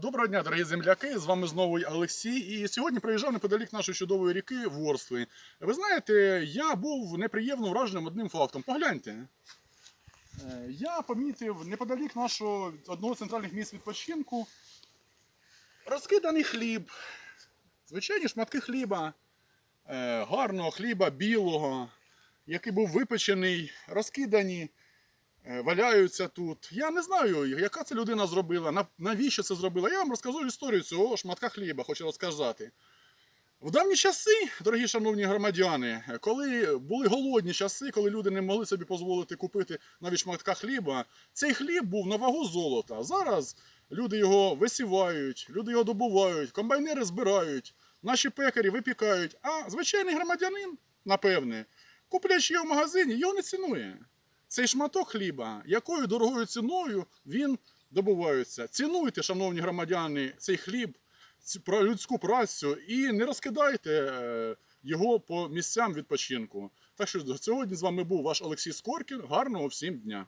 Доброго дня, дорогі земляки! З вами знову Олексій. І сьогодні приїжджав неподалік нашої чудової ріки Ворсли. Ви знаєте, я був неприємно враженим одним фактом. Погляньте. Е, Я помітив неподалік нашого одного з центральних місць відпочинку розкиданий хліб. Звичайні шматки хліба, е, гарного хліба, білого, який був випечений, розкидані валяються тут. Я не знаю, яка це людина зробила, навіщо це зробила. Я вам розкажу історію цього шматка хліба, хочу розказати. В давні часи, дорогі шановні громадяни, коли були голодні часи, коли люди не могли собі дозволити купити навіть шматка хліба, цей хліб був на вагу золота. Зараз люди його висівають, люди його добувають, комбайнери збирають, наші пекарі випікають, а звичайний громадянин, напевне, куплячи його в магазині, його не цінує. Цей шматок хліба, якою дорогою ціною він добувається. Цінуйте, шановні громадяни, цей хліб, людську працю і не розкидайте е, його по місцям відпочинку. Так що сьогодні з вами був ваш Олексій Скоркін. Гарного всім дня!